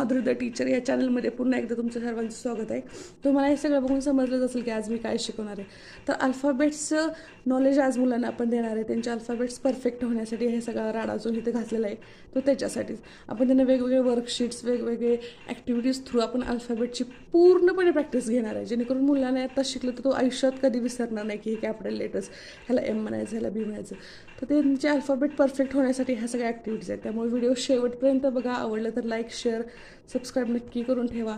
Madhuri the teacher या चॅनलमध्ये पुन्हा एकदा तुमचं सर्वांचं स्वागत आहे. तुम्हाला हे सगळं बघून समजलंच असेल की आज मी काय शिकवणार आहे. तर अल्फाबेट्सचं नॉलेज आज मुलांना आपण देणार आहे. त्यांचे अल्फाबेट्स परफेक्ट होण्यासाठी हे सगळा राडा अजून इथे घातलेला आहे तो त्याच्यासाठीच आपण त्यांना वेगवेगळे वर्कशीट्स वेगवेगळे ॲक्टिव्हिटीज थ्रू आपण अल्फाबेटची पूर्णपणे प्रॅक्टिस घेणार आहे. जेणेकरून मुलांना आता शिकलं तर तो आयुष्यात कधी विसरणार नाही की हे कॅपिटल लेटर्स ह्याला एम म्हणायचं ह्याला बी म्हणायचं. तर त्यांचे अल्फाबेट परफेक्ट होण्यासाठी ह्या सगळ्या ॲक्टिव्हिटीज आहेत. त्यामुळे व्हिडिओ शेवटपर्यंत बघा. आवडलं तर लाईक शेअर सबस्क्राईब नक्की करून ठेवा.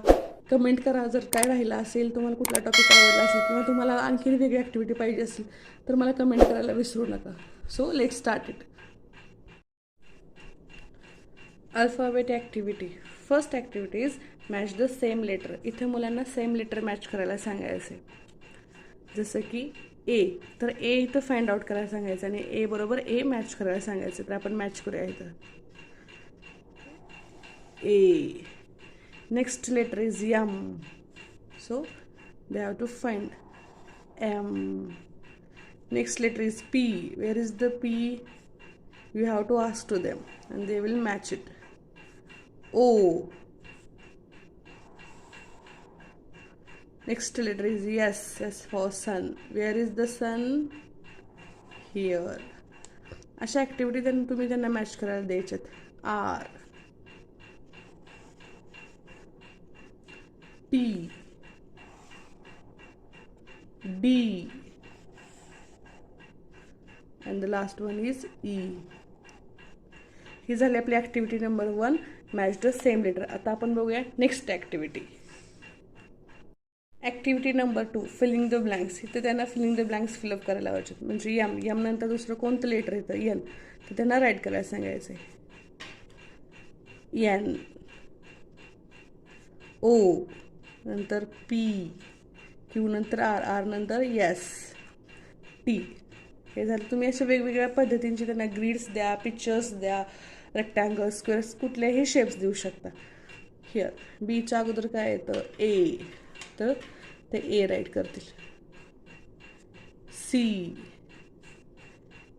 कमेंट करा. जर काय राहिलं असेल तुम्हाला कुठला टॉपिक आवडला असेल किंवा तुम्हाला आणखी वेगळी ॲक्टिव्हिटी पाहिजे असेल तर मला कमेंट करायला विसरू नका. So let start it alphabet activity first activity is match the same letter इथे मुलांना सेम लेटर मॅच करायला सांगायचे जसं की ए तर ए इथं फाइंड आउट करायला सांगायचं आणि ए बरोबर ए मॅच करायला सांगायचं तर आपण मॅच करूया इथं. A. Next letter is M so they have to find M next letter is P where is the P you have to ask to them and they will match it O next letter is S. S for sun. Where is the sun? Here. अशा activity त्यांना तुम्ही त्यांना match करायला द्यायच्यात. R P D and the last one is E ही झाली आपली activity number one match the same letter आता आपण बघूया next activity activity number two filling the blanks इथे त्यांना फिलिंग द ब्लँक्स फिलअप करायला लावायचे. म्हणजे यम यम नंतर दुसरं कोणतं लेटर येतं? यन तर त्यांना राईट करायला सांगायचं यन ओ नंतर पी क्यू नंतर आर आर नंतर यस टी हे झालं. तुम्ही अशा वेगवेगळ्या पद्धतींचे त्यांना ग्रीड्स द्या पिक्चर्स द्या रेक्टँगल स्क्वेअर्स कुठल्याही शेप्स देऊ शकता. हिअर बीच्या अगोदर काय येतं? ए तर ते ए राईट करतील. सी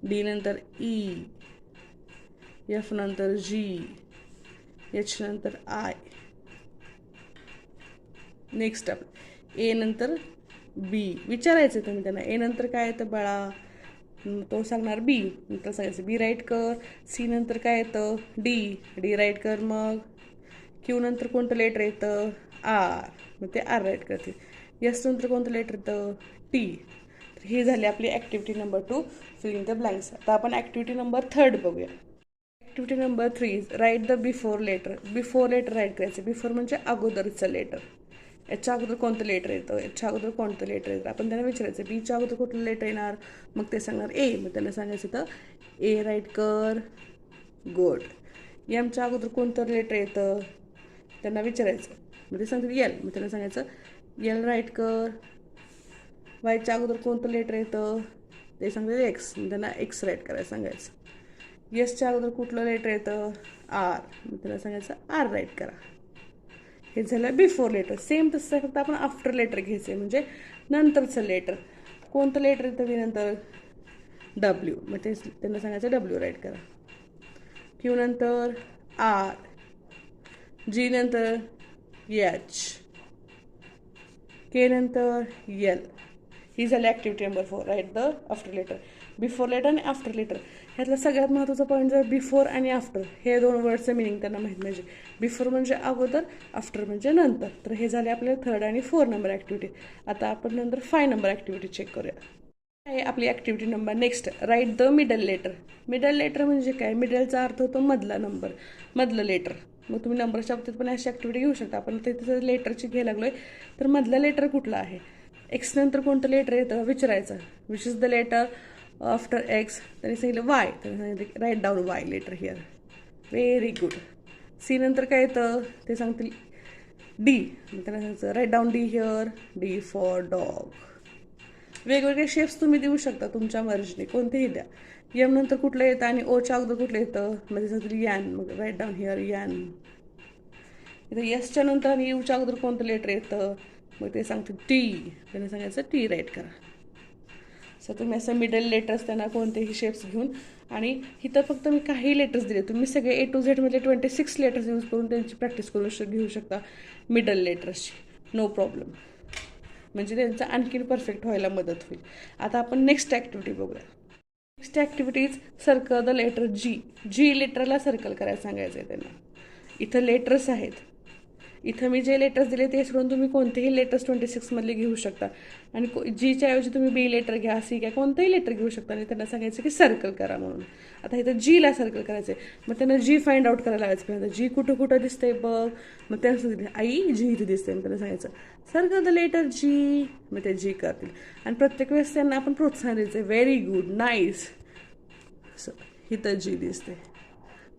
डी नंतर e. ई एफ नंतर जी एच नंतर आय नेक्स्ट आपण ए नंतर बी विचारायचं तुम्ही त्यांना. ए नंतर काय येतं बाळा? तो सांगणार बी नंतर सांगायचं बी राईट कर. सी नंतर काय येतं? डी डी राईट कर मग. क्यू नंतर कोणतं लेटर येतं? आर मग ते आर राईट करतील. यस नंतर कोणतं लेटर येतं टी तर ही झाली आपली activity number two filling the blanks आता आपण ॲक्टिव्हिटी नंबर थर्ड बघूया. Activity number three is write the before letter before letter write करायचं. बिफोर म्हणजे अगोदरचं लेटर याच्या अगोदर कोणतं लेटर येतं? याच्या अगोदर कोणतं लेटर येतं? आपण त्यांना विचारायचं बीच्या अगोदर कुठलं लेटर येणार? मग ते सांगणार ए मग त्यांना सांगायचं तर ए राईट कर. गुड एमच्या अगोदर कोणतं लेटर येतं? त्यांना विचारायचं. मग ते सांगतात यल मग त्यांना सांगायचं. यल राईट कर. वायच्या अगोदर कोणतं लेटर येतं? ते सांगतात एक्स त्यांना एक्स राईट करायला सांगायचं. येसच्या अगोदर कुठलं लेटर येतं? आर मग त्यांना सांगायचं आर राईट करा. हे झालं बिफोर लेटर सेम तसं फक्त आपण आफ्टर लेटर घ्यायचं आहे म्हणजे नंतरचं लेटर कोणतं लेटर येतं मी नंतर? डब्ल्यू मग ते त्यांना सांगायचं डब्ल्यू राईट करा. क्यू नंतर आर जी नंतर एच के नंतर यल ही झाली activity number four write the after letter before letter आणि आफ्टर लेटर ह्यातला सगळ्यात महत्त्वाचा पॉईंट जर बिफोर आणि आफ्टर हे दोन वर्डचं मिनिंग त्यांना माहीत म्हणजे बिफोर म्हणजे अगोदर आफ्टर म्हणजे नंतर. तर हे झाले आपले थर्ड आणि फोर नंबर ॲक्टिव्हिटी आता आपण नंतर फाय नंबर ॲक्टिव्हिटी चेक करूया. आहे आपली activity number next write the middle letter middle letter म्हणजे काय? मिडलचा अर्थ होतो मधला नंबर मधलं लेटर मग तुम्ही नंबरच्या बाबतीत पण अशी ॲक्टिव्हिटी घेऊ शकता. आपण तिथं लेटरची घ्यायला लागलो आहे तर मधलं लेटर कुठलं आहे? एक्स नंतर कोणतं लेटर येतं? विचारायचं. Which is the letter after X त्यांनी सांगितलं वाय त्यांनी सांगितलं write down Y letter here very good C नंतर काय येतं? ते सांगतील डी त्यांना सांगायचं write down D here D for dog वेगवेगळे शेप्स तुम्ही देऊ शकता तुमच्या मर्जीने कोणतेही द्या. यम नंतर कुठलं येतं आणि ओच्या अगोदर कुठलं येतं? म्हणजे सांगतील यान मग राईट डाऊन हिअर यान इथं यसच्या नंतर आणि यूच्या अगोदर कोणतं लेटर येतं? मग ते सांगतील टी त्यांना सांगायचं टी राईट करा. सर तुम्ही असं मिडल लेटर्स त्यांना कोणतेही शेप्स घेऊन आणि इथं फक्त मी काही लेटर्स दिले. तुम्ही सगळे ए टू झेडमध्ये ट्वेंटी सिक्स लेटर्स यूज करून त्यांची प्रॅक्टिस करू घेऊ शकता मिडल लेटर्सची नो प्रॉब्लेम म्हणजे त्यांचं आणखीन परफेक्ट व्हायला मदत होईल. आता आपण नेक्स्ट ॲक्टिव्हिटी बघूया. Next activities circle the letter G G लेटरला circle करायला सांगायचं आहे त्यांना. इथं लेटर्स आहेत. इथं मी जे लेटर्स दिले ते सोडून तुम्ही कोणतेही लेटर्स ट्वेंटी सिक्समधले घेऊ शकता. आणि को जीच्या ऐवजी तुम्ही बी लेटर घ्या सी घ्या कोणतंही लेटर घेऊ शकता. आणि त्यांना सांगायचं की सर्कल करा म्हणून. आता इथं जीला सर्कल करायचं आहे मग त्यांना जी फाइंड आउट करायला लागायचं पहिल्यांदा. जी कुठं कुठं दिसते बघ. मग त्यांना सांगितलं आई जी इथे दिसते मग त्यांना सांगायचं सर्कल द लेटर जी मग ते जी करतील. आणि प्रत्येक वेळेस त्यांना आपण प्रोत्साहन द्यायचं व्हेरी गुड नाईस इथं जी दिसते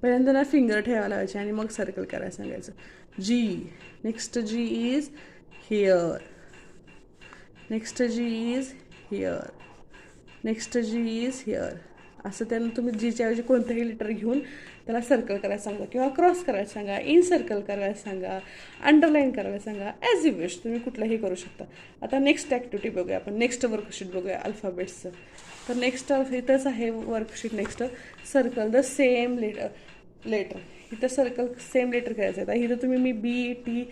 पहिल्यांदा ना फिंगर ठेवायला लावायचे आणि मग सर्कल करायला सांगायचं. G next G is here. Next G is here next G is here असं त्यांना तुम्ही जीच्या ऐवजी कोणतंही लेटर घेऊन त्याला सर्कल करायला सांगा किंवा क्रॉस करायला सांगा इन सर्कल करायला सांगा अंडरलाईन करायला सांगा ॲज यू विश तुम्ही कुठलाही करू शकता. आता नेक्स्ट ॲक्टिव्हिटी बघूया आपण. नेक्स्ट वर्कशीट बघूया अल्फाबेट्सचं तर नेक्स्ट इथंच आहे worksheet next circle the same letter letter इथं सर्कल सेम लेटर करायचं आहे. आता इथं तुम्ही मी बी टी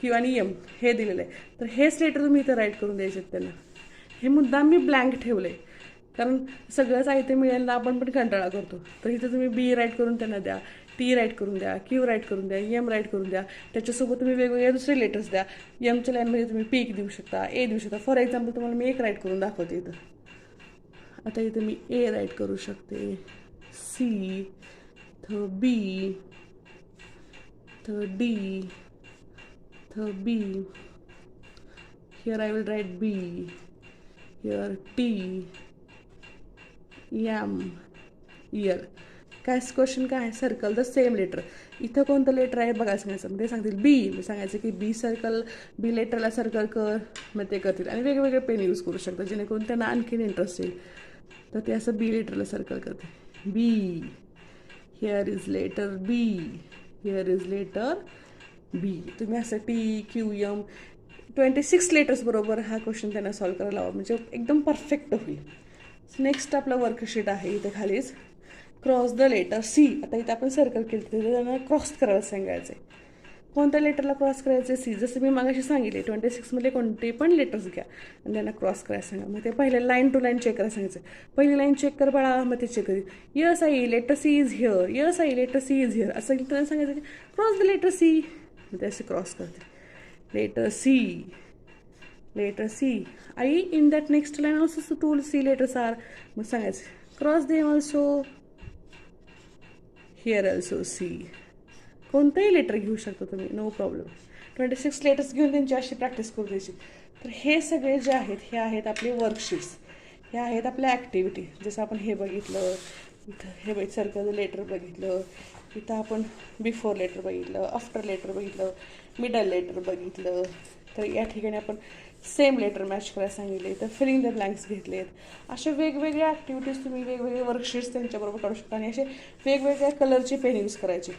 क्यू आणि एम हे दिलेलं आहे. तर हेच लेटर तुम्ही इथं राईट करून द्यायचे आहेत त्यांना. हे मुद्दाम मी ब्लँक ठेवलं आहे कारण सगळंच साहित्य मिळायला आपण पण कंटाळा करतो. तर इथं तुम्ही बी राईट करून त्यांना द्या टी राईट करून द्या क्यू राईट करून द्या एम राईट करून द्या. त्याच्यासोबत तुम्ही वेगवेगळे दुसरे लेटर्स द्या. एमच्या लाईनमध्ये तुम्ही पीक देऊ शकता ए देऊ शकता. फॉर एक्झाम्पल तुम्हाला मी एक राईट करून दाखवते इथं. आता इथं मी ए राईट करू शकते. सी थ B the D the B. Here I will write B here T M year काय क्वेश्चन काय? आहे सर्कल द सेम लेटर इथं कोणतं लेटर आहे? बघा सांगायचं मग ते म्हणजे सांगतील बी मग म्हणजे सांगायचं की बी सर्कल बी लेटरला सर्कल कर. मग ते करतील. आणि वेगवेगळे पेन यूज करू शकतात जेणेकरून त्यांना आणखीन इंटरेस्ट येईल. तर ते असं बी लेटरला सर्कल करते B here is letter B here is letter B तुम्ही असं T Q M twenty six letters बरोबर हा क्वेश्चन त्यांना सॉल्व करायला हवा म्हणजे एकदम परफेक्ट होईल. नेक्स्ट आपलं वर्कशीट आहे. इथे खालीच क्रॉस द लेटर सी आता इथं आपण सर्कल केलं. तिथे त्यांना क्रॉस करायला सांगायचं आहे कोणत्या लेटरला क्रॉस करायचं सी जसं मी मागाशी सांगितले ट्वेंटी सिक्समध्ये कोणते पण लेटर्स घ्या आणि त्यांना क्रॉस करायला सांगा. मग ते पहिले लाईन टू लाईन चेक करायला सांगायचं. पहिली लाईन चेक कर बाळा मग ते चेक करेल yes I letter C is here yes I letter C is here असं त्यांना सांगायचं की क्रॉस द लेटर सी मग ते असे क्रॉस करते. Letter C letter C I in that next line also two C letters are मग सांगायचं. Cross them also here also C कोणतंही लेटर घेऊ शकता तुम्ही no problem twenty six letters घेऊन त्यांची अशी प्रॅक्टिस करू द्यायची. तर हे सगळे जे आहेत हे आहेत आपले वर्कशीट्स हे आहेत आपल्या ॲक्टिव्हिटी जसं आपण हे बघितलं इथं हे बघ सर्कल लेटर बघितलं इथं आपण बिफोर लेटर बघितलं आफ्टर लेटर बघितलं मिडल लेटर बघितलं. तर या ठिकाणी आपण सेम लेटर मॅच करायला सांगितले. तर फिलिंग द ब्लँक्स घेतलेत. अशा वेगवेगळ्या ॲक्टिव्हिटीज तुम्ही वेगवेगळे वर्कशीट्स त्यांच्याबरोबर काढू शकता आणि असे वेगवेगळ्या कलरचे पेन यूज करायचे.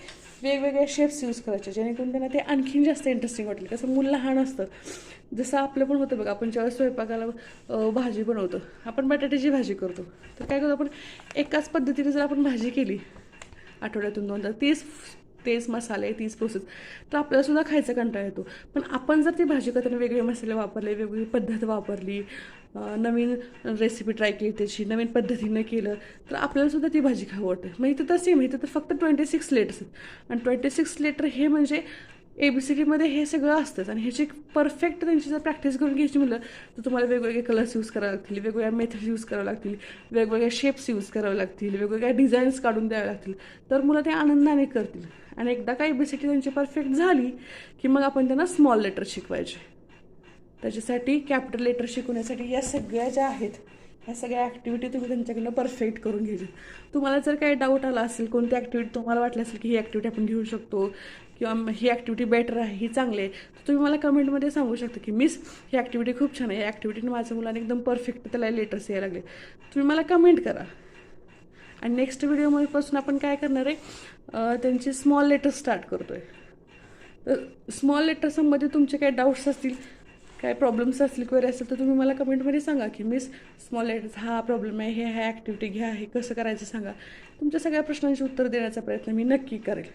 वेगवेगळे शेप्स यूज करायचे जेणेकरून त्यांना ते आणखीन जास्त इंटरेस्टिंग वाटेल. कसं मूल लहान असतं. जसं आपलं पण होतं बघा आपण ज्यावेळेस स्वयंपाकाला भाजी बनवतो आपण बटाट्याची भाजी करतो. तर काय करतो आपण एकाच पद्धतीने जर आपण भाजी केली आठवड्यातून दोनदा तीच तेच मसाले तीच प्रोसेस तर आपल्याला सुद्धा खायचा कंटाळा येतो. पण आपण जर ती भाजी करताना वेगळे मसाले वापरले वेगवेगळी पद्धत वापरली नवीन रेसिपी ट्राय केली त्याची नवीन पद्धतीनं केलं तर आपल्याला सुद्धा ती भाजी खावं वाटते. मग इथं तर सेम इथं तर फक्त ट्वेंटी सिक्स लेटर्स आहेत. आणि ट्वेंटी सिक्स लेटर हे म्हणजे ए बी सी डीमध्ये हे सगळं असतंच. आणि ह्याची परफेक्ट त्यांची जर प्रॅक्टिस करून घ्यायची म्हटलं तर तुम्हाला वेगवेगळे कलर्स यूज करावे लागतील वेगवेगळ्या मेथड्स यूज करावे लागतील वेगवेगळ्या शेप्स यूज करावे लागतील वेगवेगळ्या डिझाईन्स काढून द्यावे लागतील. तर मुलं ते आनंदाने करतील. आणि एकदा का ए बी सी टी त्यांची परफेक्ट झाली की मग आपण त्यांना स्मॉल लेटर शिकवायचे. त्याच्यासाठी कॅपिटल लेटर शिकवण्यासाठी या सगळ्या ज्या आहेत ह्या सगळ्या ॲक्टिव्हिटी तुम्ही त्यांच्याकडनं परफेक्ट करून घ्यायच्या. तुम्हाला जर काही डाऊट आला असेल कोणती ॲक्टिव्हिटी तुम्हाला वाटली असेल की ही ॲक्टिव्हिटी आपण घेऊ शकतो किंवा ही ॲक्टिव्हिटी बेटर आहे ही चांगली आहे तर तुम्ही मला कमेंटमध्ये सांगू शकता की मिस ही ॲक्टिव्हिटी खूप छान आहे. या ॲक्टिव्हिटीने माझ्या मुलाने एकदम परफेक्ट त्याला लेटर्स यायला लागले. तुम्ही मला कमेंट करा. आणि नेक्स्ट व्हिडिओमध्येपासून आपण काय करणार आहे त्यांची स्मॉल लेटर्स स्टार्ट करतो आहे तर स्मॉल लेटर्समध्ये तुमचे काही डाऊट्स असतील काय प्रॉब्लेम्स असतील क्वेरी असेल तर तुम्ही मला कमेंटमध्ये सांगा की मिस स्मॉल लेटर्स हा प्रॉब्लेम आहे हे ह्या ॲक्टिव्हिटी घ्या हे कसं करायचं सांगा. तुमच्या सगळ्या प्रश्नांची उत्तर देण्याचा प्रयत्न मी नक्की करेल.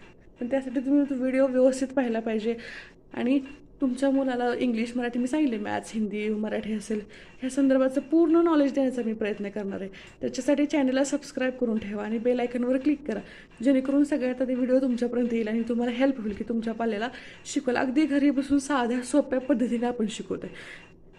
पण त्यासाठी तुम्ही तो व्हिडिओ व्यवस्थित पाहायला पाहिजे आणि तुमच्या मुलाला इंग्लिश मराठी मी सांगितले मॅथ्स हिंदी मराठी असेल. ह्या संदर्भाचं पूर्ण नॉलेज देण्याचा मी प्रयत्न करणार आहे. त्याच्यासाठी चॅनलला सबस्क्राईब करून ठेवा आणि बेल आयकनवर क्लिक करा. जेणेकरून सगळ्यात आधी व्हिडिओ तुमच्यापर्यंत येईल आणि तुम्हाला हेल्प होईल की तुमच्या पाल्याला शिकवायला. अगदी घरी बसून साध्या सोप्या पद्धतीने आपण शिकवतो आहे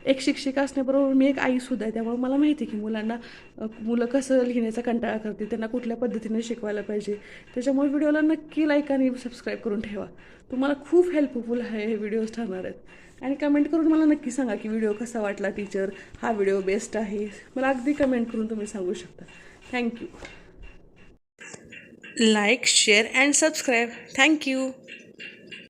एक शिक्षिका असण्याबरोबर मी एक आईसुद्धा आहे त्यामुळे मला माहिती आहे की मुलांना मुलं कसं लिहिण्याचा कंटाळा करते त्यांना कुठल्या पद्धतीने शिकवायला पाहिजे. त्याच्यामुळे व्हिडिओला नक्की लाईक आणि सबस्क्राईब करून ठेवा. तुम्हाला खूप हेल्पफुल आहे हे व्हिडिओज ठरणार आहेत. आणि कमेंट करून मला नक्की सांगा की व्हिडिओ कसा वाटला टीचर हा व्हिडिओ बेस्ट आहे. मला अगदी कमेंट करून तुम्ही सांगू शकता. Thank you like share and subscribe thank you